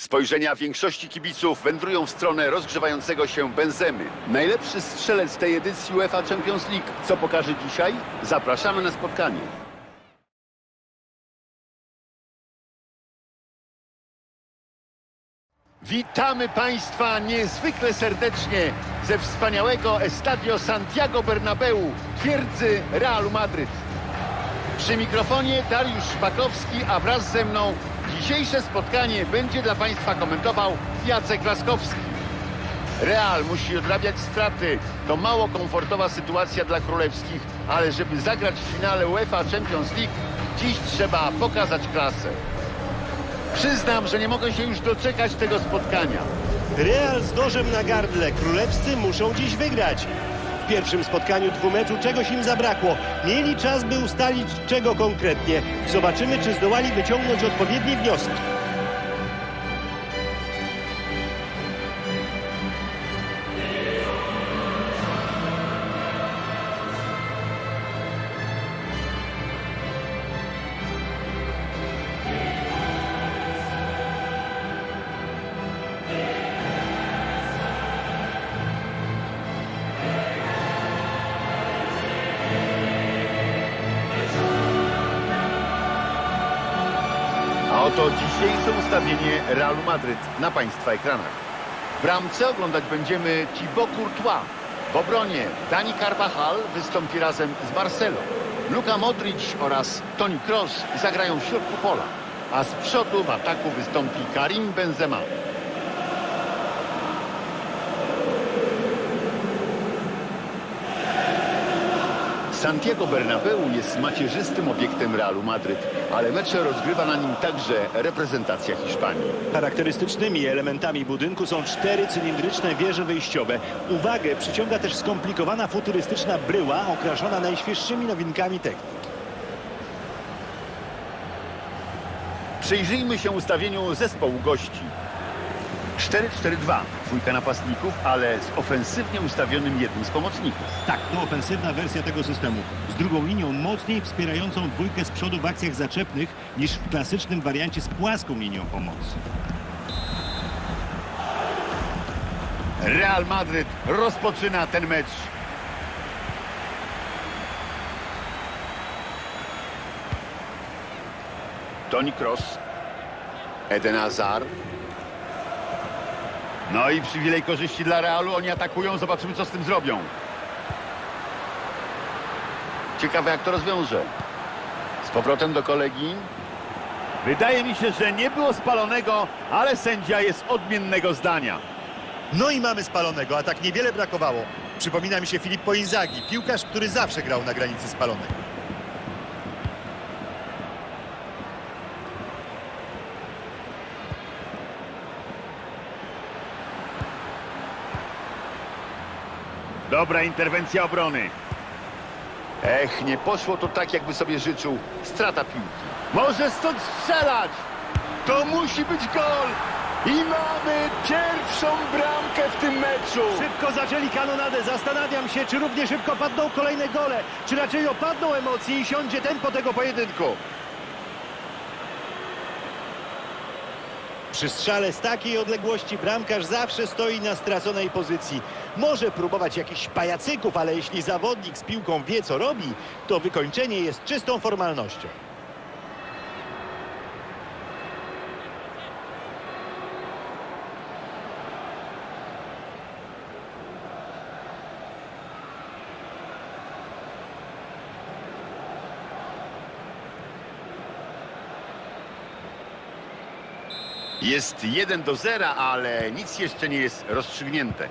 Spojrzenia większości kibiców wędrują w stronę rozgrzewającego się Benzemy. Najlepszy strzelec tej edycji UEFA Champions League. Co pokaże dzisiaj? Zapraszamy na spotkanie. Witamy Państwa niezwykle serdecznie ze wspaniałego Estadio Santiago Bernabeu, twierdzy Realu Madryt. Przy mikrofonie Dariusz Szpakowski, a wraz ze mną dzisiejsze spotkanie będzie dla Państwa komentował Jacek Laskowski. Real musi odrabiać straty. To mało komfortowa sytuacja dla królewskich, ale żeby zagrać w finale UEFA Champions League, dziś trzeba pokazać klasę. Przyznam, że nie mogę się już doczekać tego spotkania. Real z nożem na gardle. Królewscy muszą dziś wygrać. Pierwszym spotkaniu dwumeczu czegoś im zabrakło. Mieli czas, by ustalić czego konkretnie. Zobaczymy, czy zdołali wyciągnąć odpowiednie wnioski. Dzisiejsze ustawienie Realu Madryt na Państwa ekranach. W bramce oglądać będziemy Thibaut Courtois. W obronie Dani Carvajal wystąpi razem z Marcelo. Luka Modric oraz Toni Kroos zagrają w środku pola. A z przodu w ataku wystąpi Karim Benzema. Santiago Bernabeu jest macierzystym obiektem Realu Madryt, ale mecze rozgrywa na nim także reprezentacja Hiszpanii. Charakterystycznymi elementami budynku są cztery cylindryczne wieże wyjściowe. Uwagę przyciąga też skomplikowana futurystyczna bryła okraszona najświeższymi nowinkami techniki. Przyjrzyjmy się ustawieniu zespołu gości. 4-4-2. Dwójka napastników, ale z ofensywnie ustawionym jednym z pomocników. Tak, to ofensywna wersja tego systemu. Z drugą linią mocniej wspierającą dwójkę z przodu w akcjach zaczepnych niż w klasycznym wariancie z płaską linią pomocy. Real Madryt rozpoczyna ten mecz. Toni Kroos. Eden Hazard. No i przywilej korzyści dla Realu. Oni atakują. Zobaczymy, co z tym zrobią. Ciekawe, jak to rozwiąże. Z powrotem do kolegi. Wydaje mi się, że nie było spalonego, ale sędzia jest odmiennego zdania. No i mamy spalonego, a tak niewiele brakowało. Przypomina mi się Filippo Inzaghi, piłkarz, który zawsze grał na granicy spalonego. Dobra interwencja obrony. Ech, nie poszło to tak, jakby sobie życzył. Strata piłki. Może stąd strzelać! To musi być gol! I mamy pierwszą bramkę w tym meczu! Szybko zaczęli kanonadę. Zastanawiam się, czy równie szybko padną kolejne gole, czy raczej opadną emocje i siądzie tempo tego pojedynku. Przy strzale z takiej odległości bramkarz zawsze stoi na straconej pozycji. Może próbować jakichś pajacyków, ale jeśli zawodnik z piłką wie, co robi, to wykończenie jest czystą formalnością. Jest 1 do 0, ale nic jeszcze nie jest rozstrzygnięte.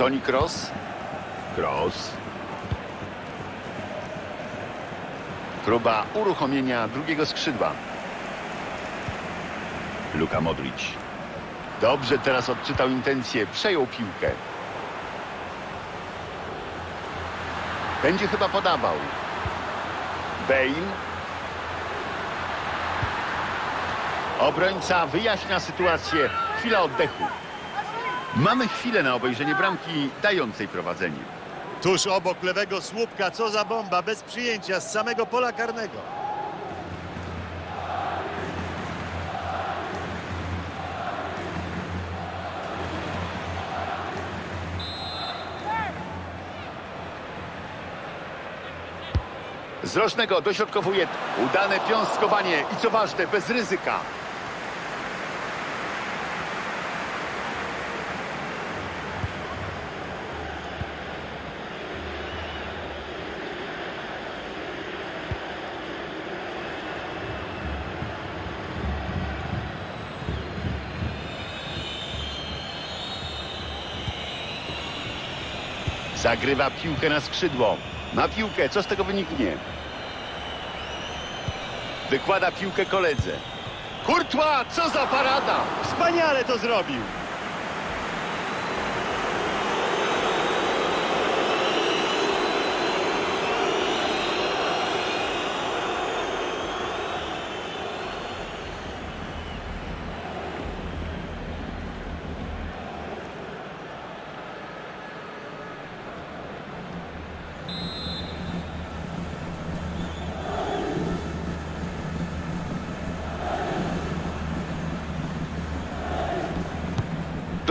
Toni Kroos. Kroos. Próba uruchomienia drugiego skrzydła. Luka Modric. Dobrze teraz odczytał intencję, przejął piłkę. Będzie chyba podawał. Bale. Obrońca wyjaśnia sytuację. Chwila oddechu. Mamy chwilę na obejrzenie bramki dającej prowadzenie. Tuż obok lewego słupka, co za bomba, bez przyjęcia z samego pola karnego. Z rocznego dośrodkowuje udane piąstkowanie i co ważne, bez ryzyka. Zagrywa piłkę na skrzydło. Ma piłkę, co z tego wyniknie? Wykłada piłkę koledze. Kurtła, co za parada! Wspaniale to zrobił.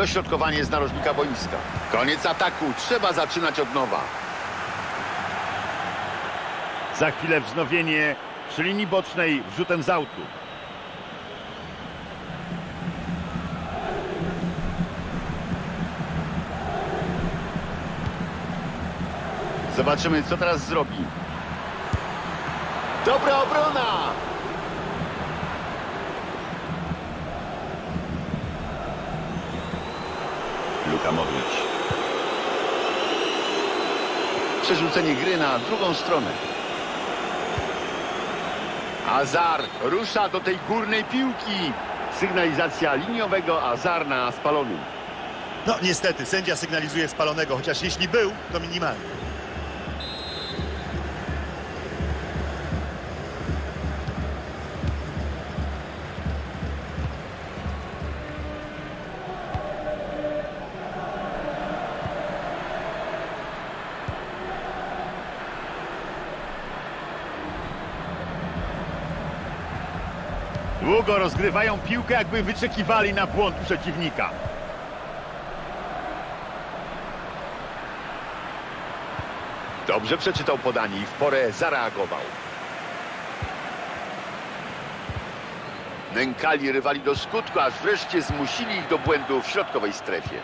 Dośrodkowanie z narożnika boiska. Koniec ataku, trzeba zaczynać od nowa. Za chwilę wznowienie przy linii bocznej wrzutem z autu. Zobaczymy, co teraz zrobi. Dobra obrona! Luka Modric. Przerzucenie gry na drugą stronę. Azar rusza do tej górnej piłki. Sygnalizacja liniowego Azar na spalonym. No niestety, sędzia sygnalizuje spalonego, chociaż jeśli był, to minimalny. Długo rozgrywają piłkę, jakby wyczekiwali na błąd przeciwnika. Dobrze przeczytał podanie i w porę zareagował. Nękali rywali do skutku, aż wreszcie zmusili ich do błędu w środkowej strefie.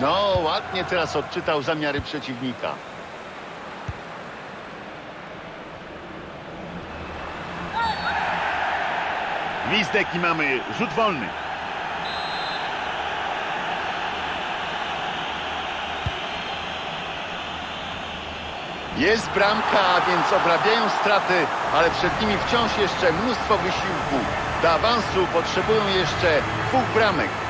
No, ładnie teraz odczytał zamiary przeciwnika. Gwizdek i mamy rzut wolny. Jest bramka, więc obrabiają straty, ale przed nimi wciąż jeszcze mnóstwo wysiłku. Do awansu potrzebują jeszcze dwóch bramek.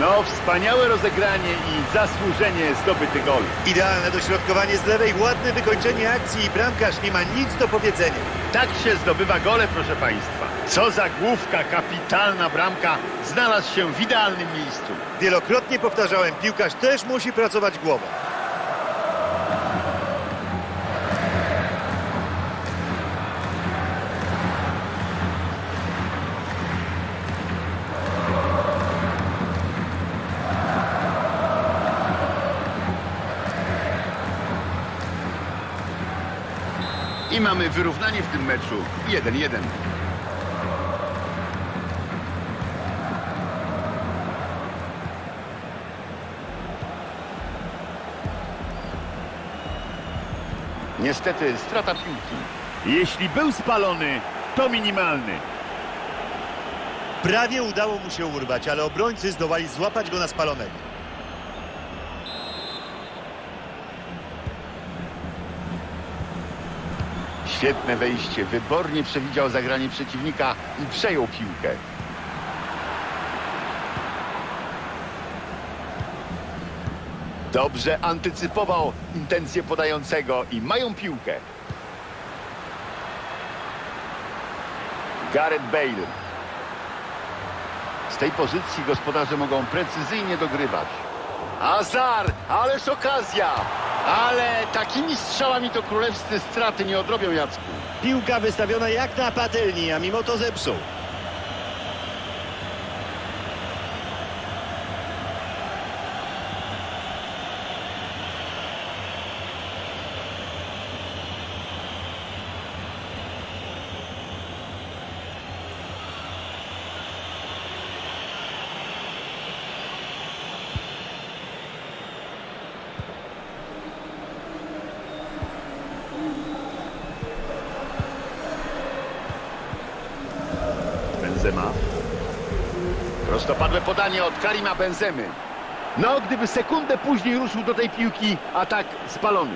No, wspaniałe rozegranie i zasłużenie zdobyty gol. Idealne dośrodkowanie z lewej, ładne wykończenie akcji i bramkarz nie ma nic do powiedzenia. Tak się zdobywa gole, proszę Państwa. Co za główka, kapitalna bramka znalazł się w idealnym miejscu. Wielokrotnie powtarzałem, piłkarz też musi pracować głową. I mamy wyrównanie w tym meczu 1-1. Niestety strata piłki. Jeśli był spalony, to minimalny. Prawie udało mu się urwać, ale obrońcy zdołali złapać go na spalonego. Świetne wejście, wybornie przewidział zagranie przeciwnika i przejął piłkę. Dobrze antycypował intencje podającego i mają piłkę. Gareth Bale. Z tej pozycji gospodarze mogą precyzyjnie dogrywać. Azar, ależ okazja! Ale takimi strzałami to królewscy straty nie odrobią Jacku. Piłka wystawiona jak na patelni, a mimo to zepsuł. Benzema. Prostopadłe podanie od Karima Benzemy. No, gdyby sekundę później ruszył do tej piłki, atak spalony.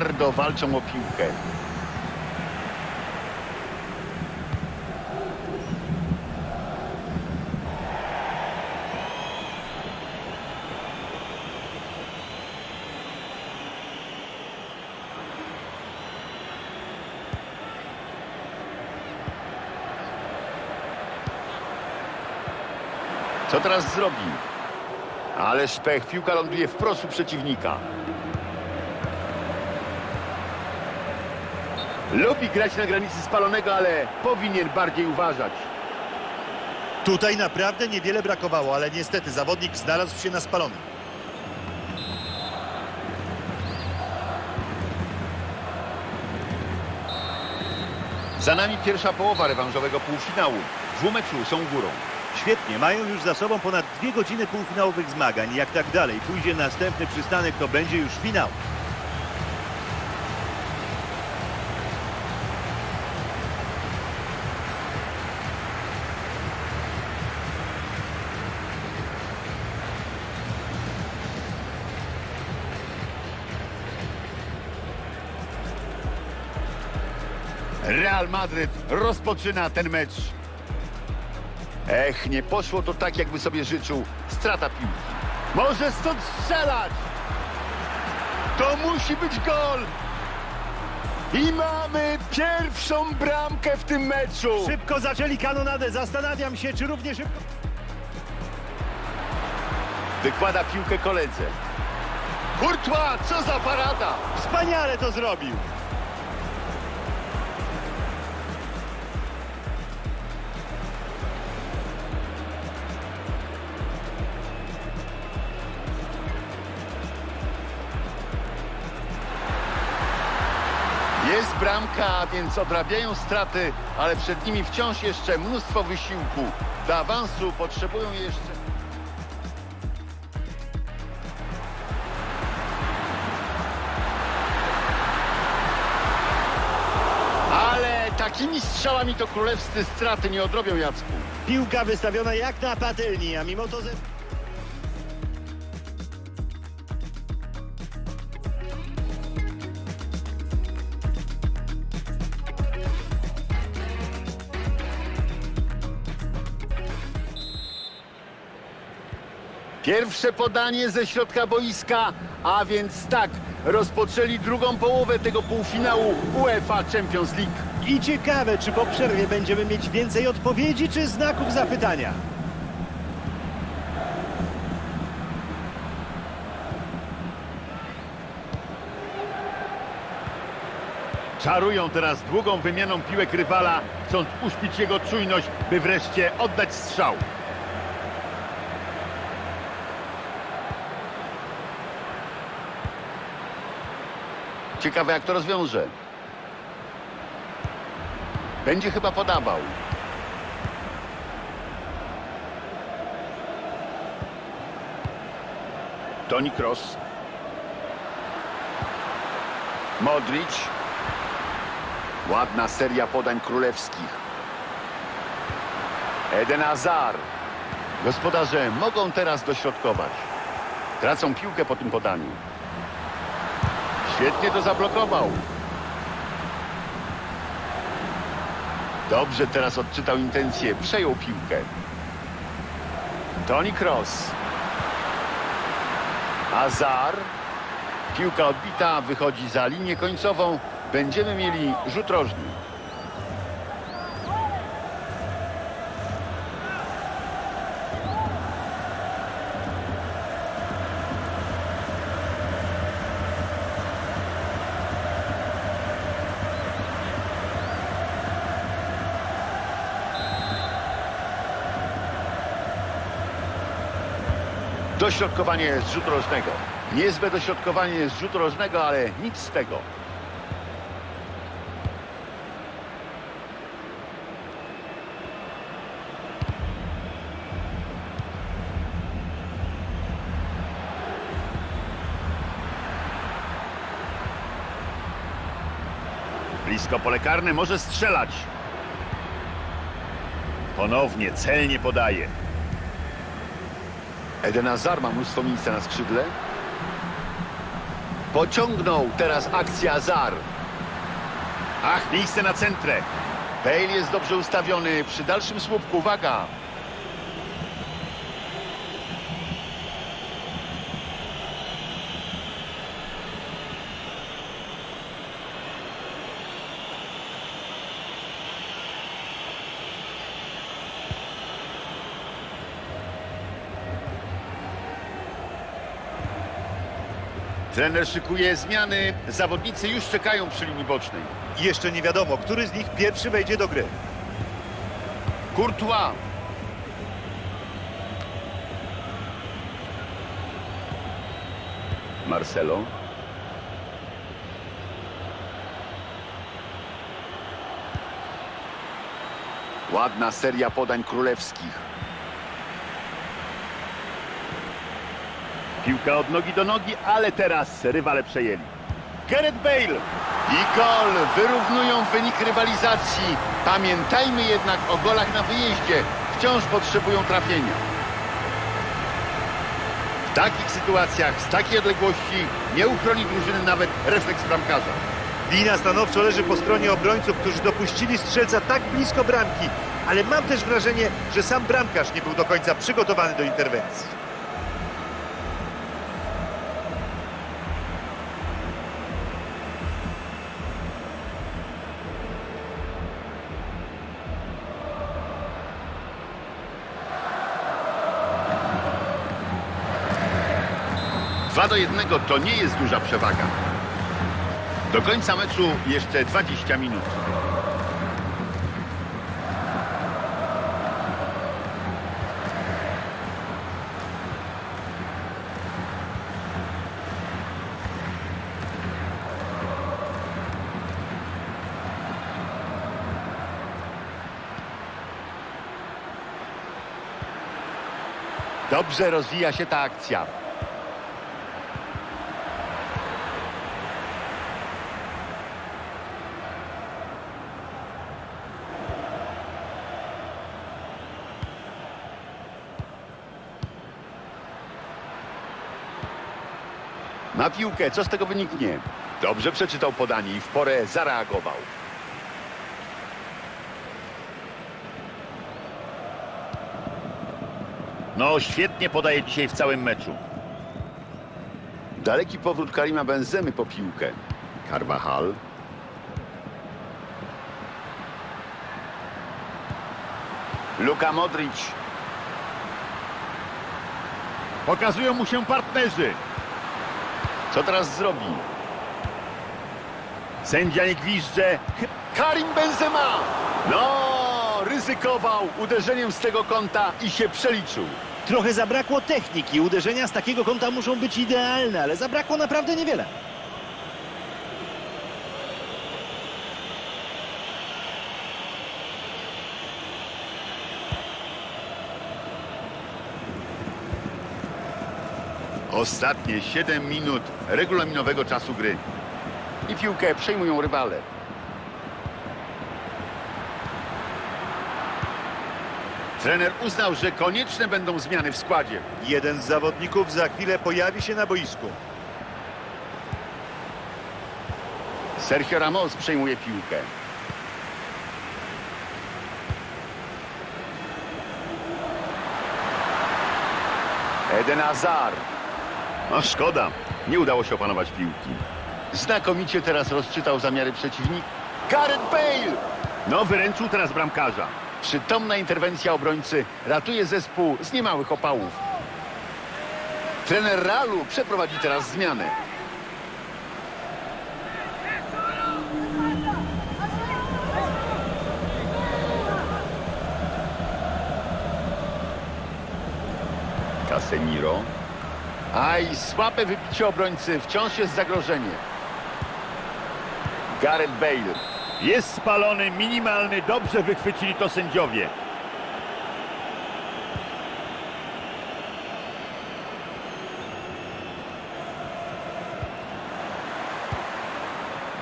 Twardo walczą o piłkę. Co teraz zrobi? Ale szpech, piłka ląduje wprost u przeciwnika. Lubi grać na granicy spalonego, ale powinien bardziej uważać. Tutaj naprawdę niewiele brakowało, ale niestety zawodnik znalazł się na spalonym. Za nami pierwsza połowa rewanżowego półfinału. W są górą. Świetnie, mają już za sobą ponad dwie godziny półfinałowych zmagań. Jak tak dalej pójdzie następny przystanek, to będzie już finał. Real Madryt rozpoczyna ten mecz. Ech, nie poszło to tak, jakby sobie życzył. Strata piłki. Może stąd strzelać! To musi być gol! I mamy pierwszą bramkę w tym meczu! Szybko zaczęli kanonadę. Zastanawiam się, czy równie szybko... Wykłada piłkę koledze. Courtois, co za parada! Wspaniale to zrobił. Więc odrabiają straty, ale przed nimi wciąż jeszcze mnóstwo wysiłku. Do awansu potrzebują jeszcze... Ale takimi strzałami to królewscy straty nie odrobią Jacku. Piłka wystawiona jak na patelni, a mimo to... Zep... Pierwsze podanie ze środka boiska, a więc tak, rozpoczęli drugą połowę tego półfinału UEFA Champions League. I ciekawe, czy po przerwie będziemy mieć więcej odpowiedzi, czy znaków zapytania. Czarują teraz długą wymianą piłek rywala, chcąc uśpić jego czujność, by wreszcie oddać strzał. Ciekawe jak to rozwiąże. Będzie chyba podawał. Toni Kroos. Modric. Ładna seria podań królewskich. Eden Hazard. Gospodarze mogą teraz dośrodkować. Tracą piłkę po tym podaniu. Świetnie to zablokował. Dobrze teraz odczytał intencje. Przejął piłkę. Toni Kroos. Azar. Piłka odbita, wychodzi za linię końcową. Będziemy mieli rzut rożny. Dośrodkowanie z rzutu rożnego. Niezłe dośrodkowanie z rzutu rożnego, ale nic z tego. Blisko pole karne może strzelać. Ponownie celnie podaje. Eden Hazard ma mnóstwo miejsca na skrzydle. Pociągnął teraz akcja Azar. Ach, miejsce na centrę. Bale jest dobrze ustawiony przy dalszym słupku. Uwaga! Trener szykuje zmiany. Zawodnicy już czekają przy linii bocznej. Jeszcze nie wiadomo, który z nich pierwszy wejdzie do gry. Courtois. Marcelo. Ładna seria podań królewskich. Piłka od nogi do nogi, ale teraz rywale przejęli. Gareth Bale i gol wyrównują wynik rywalizacji. Pamiętajmy jednak o golach na wyjeździe. Wciąż potrzebują trafienia. W takich sytuacjach, z takiej odległości nie uchroni drużyny nawet refleks bramkarza. Wina stanowczo leży po stronie obrońców, którzy dopuścili strzelca tak blisko bramki. Ale mam też wrażenie, że sam bramkarz nie był do końca przygotowany do interwencji. Dwa do jednego to nie jest duża przewaga. Do końca meczu jeszcze 20 minut. Dobrze rozwija się ta akcja. Piłkę, co z tego wyniknie? Dobrze przeczytał podanie i w porę zareagował. No, świetnie podaje dzisiaj w całym meczu. Daleki powrót Karima Benzemy po piłkę. Carvajal. Luka Modric. Pokazują mu się partnerzy. Co teraz zrobi? Sędzia nie gwizdże. Karim Benzema! No, ryzykował uderzeniem z tego kąta i się przeliczył. Trochę zabrakło techniki. Uderzenia z takiego kąta muszą być idealne, ale zabrakło naprawdę niewiele. Ostatnie 7 minut regulaminowego czasu gry. I piłkę przejmują rywale. Trener uznał, że konieczne będą zmiany w składzie. Jeden z zawodników za chwilę pojawi się na boisku. Sergio Ramos przejmuje piłkę. Eden Hazard. No szkoda, nie udało się opanować piłki. Znakomicie teraz rozczytał zamiary przeciwnika. Gareth Bale! No, wyręczył teraz bramkarza. Przytomna interwencja obrońcy ratuje zespół z niemałych opałów. Trener Realu przeprowadzi teraz zmianę. Casemiro. Aj, słabe wybicie obrońcy, wciąż jest zagrożenie. Gareth Bale. Jest spalony, minimalny, dobrze wychwycili to sędziowie.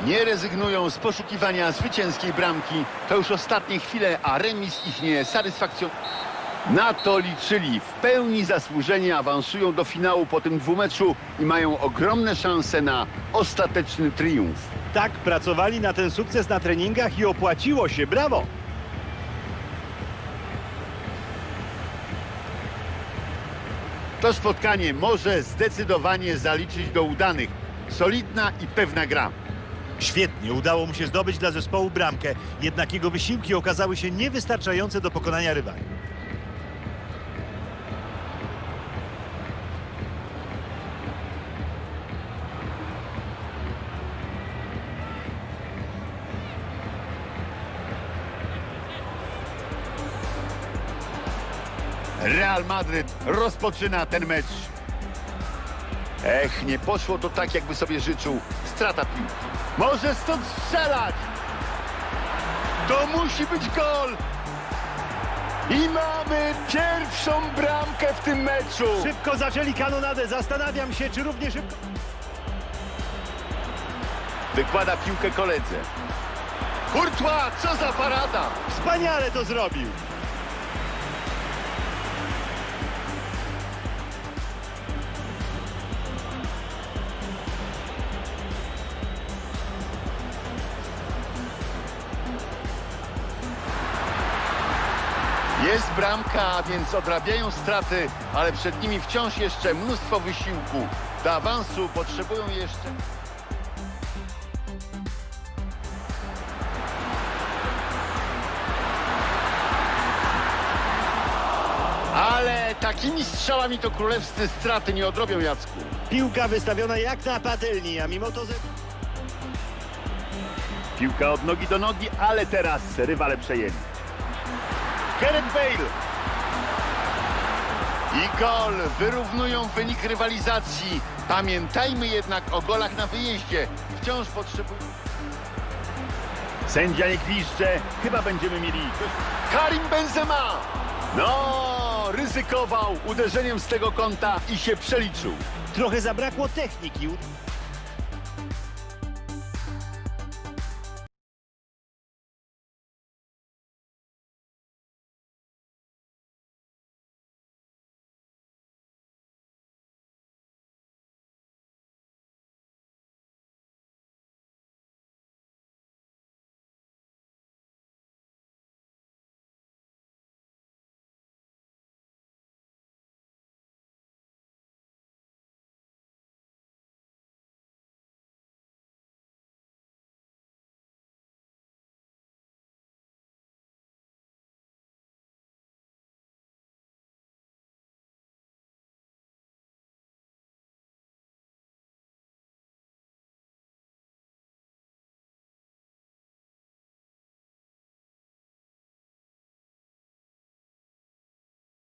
Nie rezygnują z poszukiwania zwycięskiej bramki. To już ostatnie chwile, a remis ich nie satysfakcjon... Na to liczyli. W pełni zasłużenie awansują do finału po tym dwumeczu i mają ogromne szanse na ostateczny triumf. Tak pracowali na ten sukces na treningach i opłaciło się. Brawo! To spotkanie może zdecydowanie zaliczyć do udanych. Solidna i pewna gra. Świetnie, udało mu się zdobyć dla zespołu bramkę, jednak jego wysiłki okazały się niewystarczające do pokonania rywali. Real Madryt rozpoczyna ten mecz. Ech, nie poszło to tak, jakby sobie życzył. Strata piłki. Może stąd strzelać! To musi być gol! I mamy pierwszą bramkę w tym meczu! Szybko zaczęli kanonadę, zastanawiam się, czy równie szybko... Wykłada piłkę koledze. Courtois, co za parada! Wspaniale to zrobił! Bramka, więc odrabiają straty, ale przed nimi wciąż jeszcze mnóstwo wysiłku. Do awansu potrzebują jeszcze... Ale takimi strzałami to królewscy straty nie odrobią Jacku. Piłka wystawiona jak na patelni, a mimo to... Ze... Piłka od nogi do nogi, ale teraz rywale przejęli. Gareth Bale. I gol. Wyrównują wynik rywalizacji. Pamiętajmy jednak o golach na wyjeździe. Wciąż potrzebują... Sędzia nie gwizdże, chyba będziemy mieli... Karim Benzema! No, ryzykował uderzeniem z tego kąta i się przeliczył. Trochę zabrakło techniki.